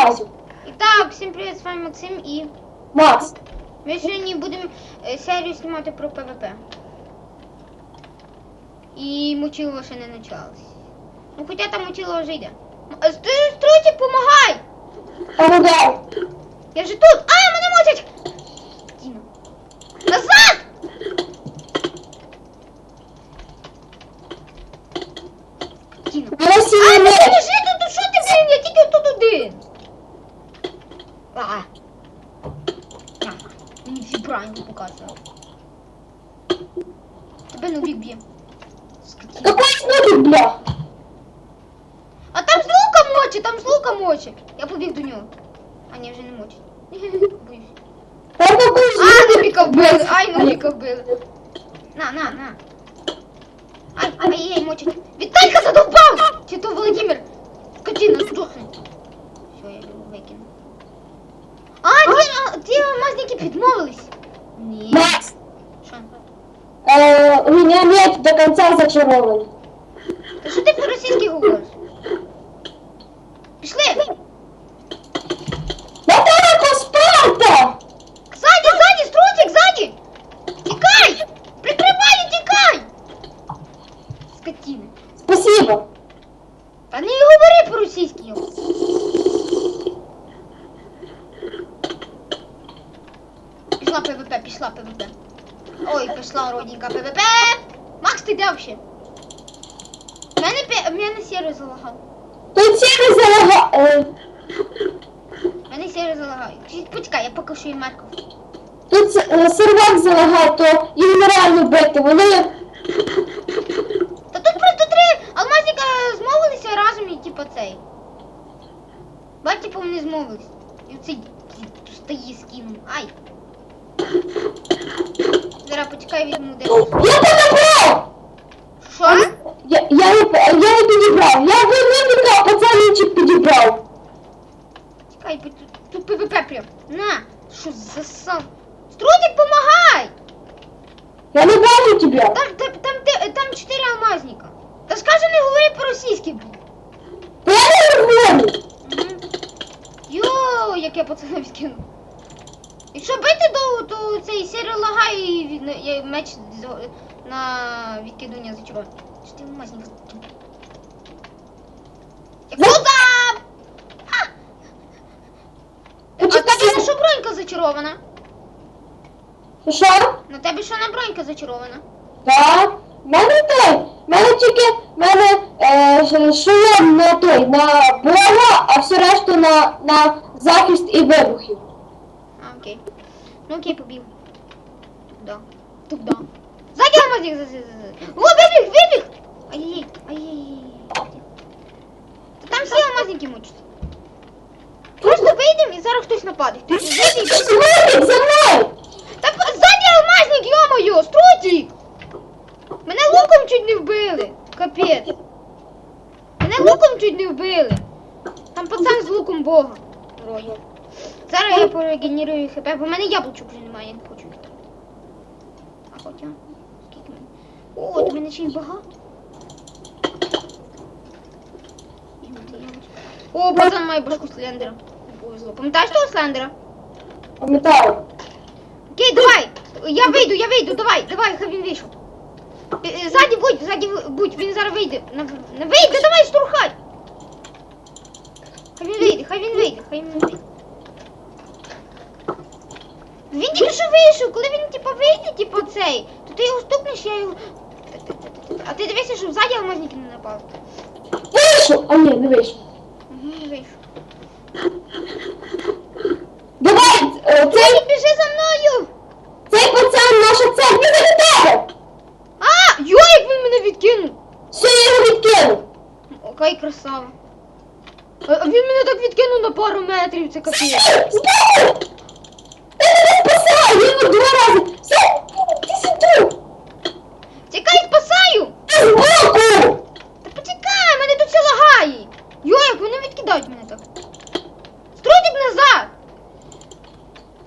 алмазів. І так, всім привіт, з вами Максим і Макс. ми сьогодні будемо е, серію знімати про ПВП. І мучило ще не почалось. Ну хоча там мучило вже йде. М- е, Стручик, помагай! Помагай. Я же тут! А, мене мочать! Діна. Назад! Діна. Мене А, сіє ти меч. лежи тут, що ти, блін, я тільки тут один. А. Ага, Мені всі правильно показував. Тебе нубік б'є. Скотина. Какой снупик, бля? А там з лука мочить, там з лука мочить. Я побіг до нього. А ні, вже не мочить. Боюсь. Там какой Вбили, ай, нубіка вбили. На, на, на. Ай, ай, ай, мочить. Віталька задовбав! Чи то Володимир? Скотина, здохни. Все, я його викину. А, ті, а, ті алмазники підмовились. Ні. Макс, Що? э, у меня меч до конца зачарованный. Та що ти по-російськи говориш? Пішли! Батарея Спарта! Сзади, сзади, струтик, сзади! Тікай! Прикривай і тікай! Скотина. Спасибо. Та не говори по-російськи. йо. Пішла ПВП, пішла ПВП. Ой, пішла родненька ПВП. Макс, ти де вообще? Мене, пе- мене сіро залагав. Тут серый залага... э, Мене сіро залагав. Почекай, я що і Марков. Тут е, сервак залагав, то їх нереально бити. Вони... Та тут просто три алмазника змовилися разом і типу цей. Бач, типу вони змовились. І цей стає скинув. Ай. Зараз почекай візьму де. Я подобрав! Що? Я, я, не, я не підібрав. Я не підібрав, пацанчик підібрав. Чекай, тут, тут ПВП прям. На, що за сам. Струдик, помагай! Я не бачу тебе. Там, там, там, те- там чотири алмазника. Та скажи, не говори по-російськи. блін. Та Я не говорю. Мгм. Йо, як я пацанам скинув. Якщо бити довго, то цей серія лагає і меч на відкидання зачарував. Що ти мазник? Куда? А! Тебе на що бронька зачарована? Що? На тебе що на бронька зачарована? Так. Мене той. Мене тільки мене е, шолом на той, на броня, а все решту на, на захист і вибухів. Окей. Ну окей, побіг. Туда. Туда. Сзади алмазник. за- за- за- О, вибіг, вибіг! Ай-яй, ай-яй. Та Там всі алмазники мучаться. Просто вийдемо і зараз хтось нападе. Ти вийди. За мною! Та ззаді алмазник, йо-моє, струтик! Мене луком чуть не вбили. Капець. Мене луком чуть не вбили. Там пацан з луком бога. Вроді. Зараз я порегенерую хп, бо в мене яблучок вже немає, я не хочу. їх. А хоча. Скільки мене? О, то мене ще й багато. О, пацан має башку слендера. Не повезло. Пам'ятаєш того слендера? Пам'ятаю. Окей, давай. Я вийду, я вийду, давай, давай, хай він вийшов. Е, е, Ззаді будь, ззаді будь, він зараз вийде. Вийде, давай, штурхай. Хай він вийде, хай він вийде, хай він вийде. Він тільки що вийшов, коли він типу вийде, типу цей, то ти його стукнеш, я його. А ти дивися, щоб ззаді алмазники не напали. Вийшов! А ні, не вийшов. Угу, вийшов. Давай, е, Ти цей, біжи за мною! цей пацан наша цель, він за тебе! А! Йо, як він мене відкинув! Все, я його відкинув. Окей, красава. А а він мене так відкинув на пару метрів, це капець. Збоку! Ти! Я його два рази! Все, ти сюди! Тікай, спасаю! Збоку! Та почекай, мене тут все лагає. Йо, як вони відкидають мене так. Струдик назад!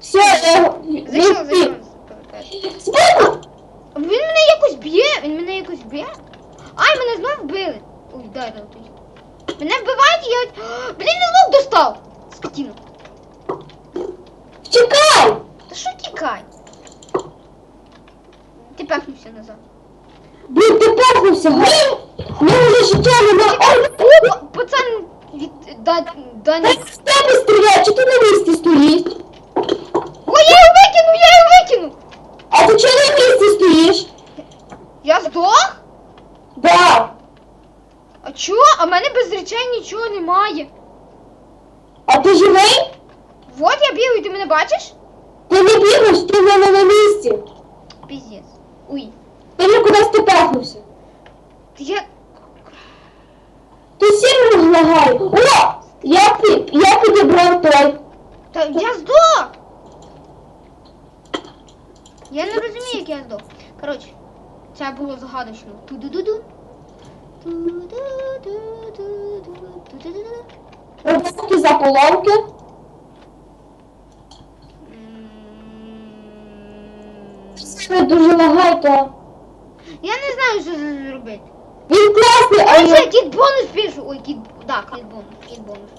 Все, я його Зайшов, зайшов. Збоку! Він мене якось б'є, він мене якось б'є. Ай, мене знов вбили. Ой, вдарили тоді. Мене вбивають, і я. Блін, не лук достав! скотину. Втікай! Та що тікай? Ти пехнувся назад. Блін, ти га? В нього вже життя нема. Ой, пацан від да, Дані. Та з тебе стріляє, чи ти на місці стоїш? Ой, я його викину, я його викину! А ти чого на місці стоїш? Я здох? Да. А чо? А в мене без речей нічого немає. А ти живий? Вот я бігаю, ти мене бачиш? Ти не бігаєш, ти в мене на місці. Піздець. Уй. Вже кудись ти пехнувся. Я. Ти сильно лагає. О! Я, пі- я підібрав той. Та я здох! Я не розумію, як я здох. Коротше, це було загадочно. Ту-ду-ду-ду. Ту-ду-ду-ду-ду-ду-ду-ду. Роботки заполонки. М, Це дуже лагає, то. Я не знаю, що з- зробити. Він класний, а я... кіт бонус пишу. Ой, кіт. Да, кіт бонус. Кіт бонус.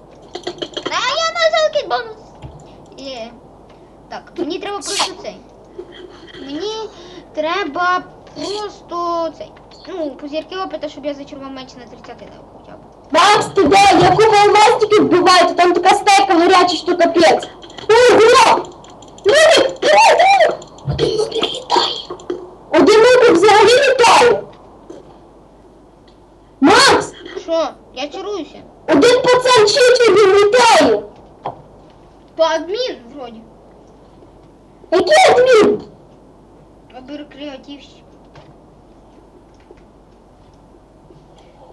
А я назвав кіт бонус. Є. Так, мені треба просто цей. Мені треба просто цей. Ну, позірки опита, щоб я зачарував менше на 30 дав хоча б. Макс, ти де? Яку алмазтики вбиваєте? Там така стейка гаряча, що капець. Ого! Нубик! Давай, давай! Один нубик літає. Один нубик взагалі літає. Макс! Що? Я чаруюся. Один пацан чичий він літає. То адмін, вроді. Який адмін? Креативщик.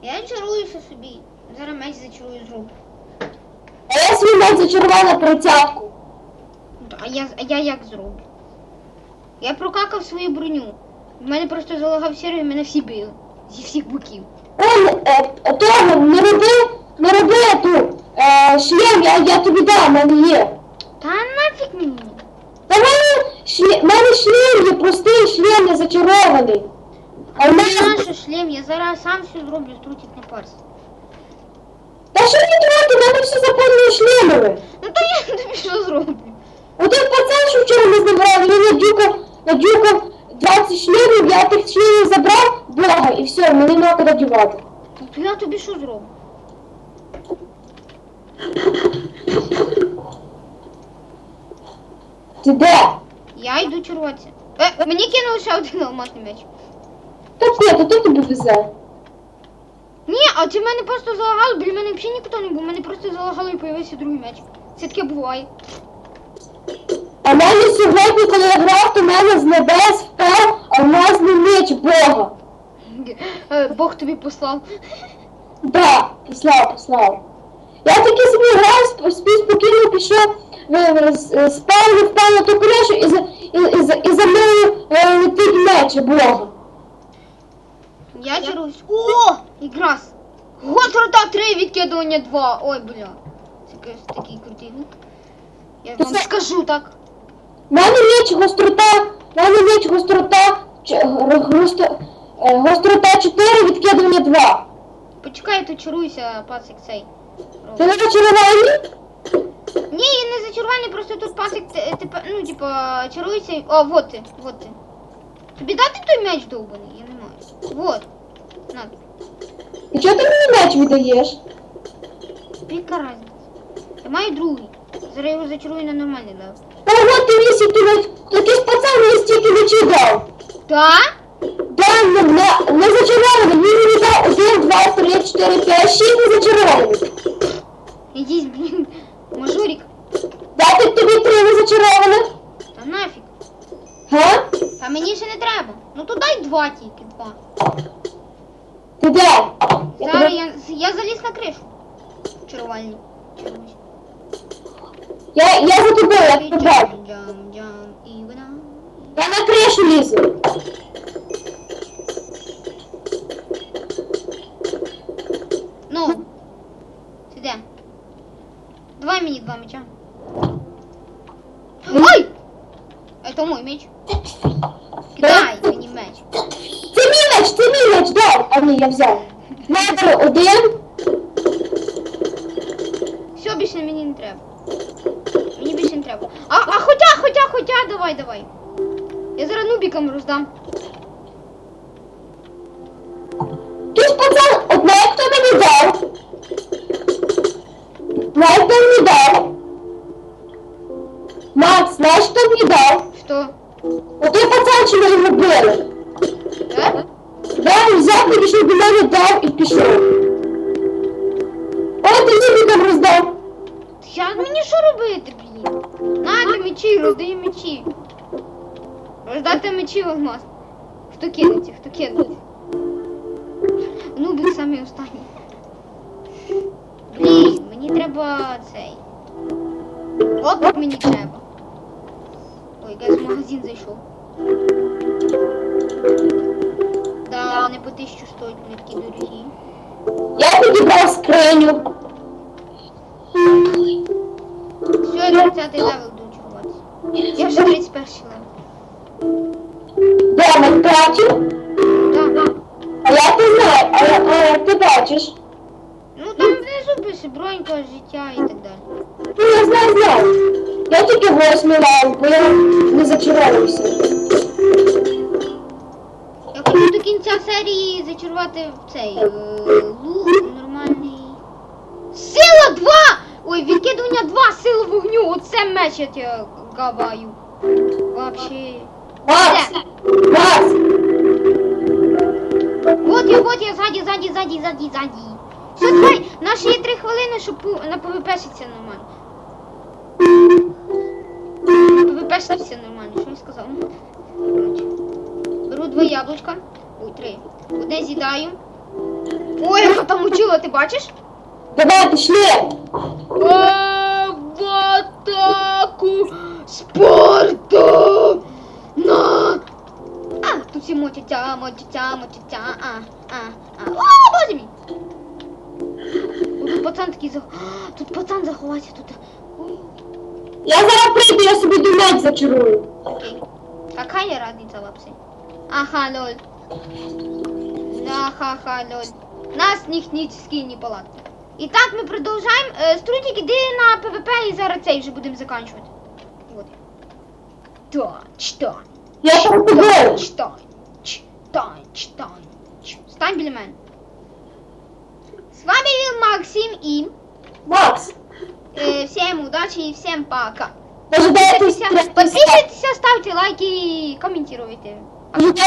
Я чаруюся собі. Зараз меч зачарую зроблю. А я свій меч зачарував на прицятку. Ну, А я, а я як зроблю? Я прокакав свою броню. В мене просто залагав сервер, мене всі били. Зі всіх боків. Он, е, е, Того, не роби, не роби ту е, шлем, я, я тобі дам, мене є. Та нафіг мені. Та в мене, в мене шлем є, простий шлем, не зачарований. А в мене... Нащо шлем? Я зараз сам все зроблю, струтик не парся. Та що мені трохи, в мене все заповнено шлемами. Ну то я тобі що зроблю? Один пацан, що вчора ми забрали, він надюкав, надюкав 20 шлемів, я тих шлемів забрав, Бога, і все, мені нема куди дівати. Ну то я тобі що зроблю? Ти де? Я йду чаруватися. Е, мені кинули ще один алмазний меч. Та ні, то ти тобі везе. Ні, а це мене просто залагало, біля мене взагалі ніхто не був, мене просто залагало і появився другий меч. Це таке буває. А мене сьогодні, коли я грав, то мене з небес впав алмазний меч Бога. Е, Бог тобі послав. Да, послав, послав. Я таки собі грав, сп- спів спокійно пішов, в- в- з- спав, впав на ту кришу і за, і, і, за, і за мною е, летить меч Бога. Я чаруюсь. О! Якраз. Гострота 3, відкидування 2. Ой, бля. Це якийсь такий крутий лук. Я вам Це- скажу так. В мене меч гострота, в мене меч гострота, ч- е, гострота 4, відкидування 2. Почекай, я тут чаруюся, пацик цей. Ти на зачаруванні? Ні, я не зачарування, просто тут пасик, те- тепер, ну, типа, чарується. О, вот ти, вот ти. Тобі дати той меч довбаний? Я не маю. Вот. На, І чого ти мені меч віддаєш? яка разниця? Я маю другий. Зараз його зачарую на нормальний лев. Та от ти мені стільки якийсь пацан мені стільки мечів дав. Да? Да, не, не, не зачарований, він мені дав 1, 2, 3, 4, 5, 6 не зачарованих. Ідіть, блін, мені ще не треба. Ну то дай два тільки, два. Ти де? Я Зараз тебе- я, я заліз на кришу. Чарувальні. Чаруюсь. Я, я за тобою, я тебе бачу. Джам, джам, джам, і вона. Я на кришу лізу. Ну. Ти де? Давай мені два меча. Ой! Это мой меч. А ні, я взяв. Недер один. Все, більше мені не треба. Мені більше не треба. А, а хоча, хоча, хоча, давай, давай. Я зараз нубікам роздам. Ж пацан, от на хто мені дав? Знаєш, хто мені дав? Макс, знаєш, хто мені дав? Що? Отой пацан, що ми його били. Так? Я взяв, підійшов до мене, дав і пішов. От ти тобі там роздав. Я мені що робити, блін? Нати мечі, роздаю мечі. Роздати мечі алмаз. Хто кинеться, хто кинеться. Нубик самий останній. Блін, мені треба цей. Опит мені треба. Ой, я в магазин зайшов. По тисячу стоять, вони такі дорогі. Я підібрав скриню. Все, я 30 левел буду чергуватися. Я вже 31 левел. Де ми бачив? Так, так. А я не знаю, а, я- а як ти бачиш? Ну там внизу пише бронька, життя і так далі. Ну, я знаю, знаю. Я тільки восьмий левел, бо я не зачаровувався. Серії зачарувати цей е, лук нормальний. Сила 2! Ой, відкидування 2, сила вогню! Оце меч я тебе гаваю. Вообще. Макс! Макс! Вот я, вот я, ззаді, ззаді, ззаді, ззаді, ззаді. Все, давай, наші є 3 хвилини, щоб пу- на ПВПшиться нормально. На ПВПшиться нормально, що я сказав? Коротше. Беру два яблучка. Ой, три. Одне з'їдаю. Ой, яка там учила, ти бачиш? Давай, пішли! В атаку спорту! На! А, тут всі мотяця, мотяця, мотяця, а, а, а. О, боже мій! О, Тут пацан такий зах... А, Тут пацан заховався тут. Ой, Я зараз прийду, я собі думець зачарую. окей. Какая разница вообще? Ага, лол. Ага, лол. Нас технические неполадки. Итак, мы продолжаем. Э, Струтик, иди на ПВП и зараз цей вже будемо заканчивать. Вот. Тач, тач. Я там тобою. Тач, тач, тач, тач. Стань біля мене. С вами был Максим и Макс, э, всем удачи и всем пока. може дай ти Подписывайтесь, подписывайтесь, ставьте лайки и комментируйте. Може дай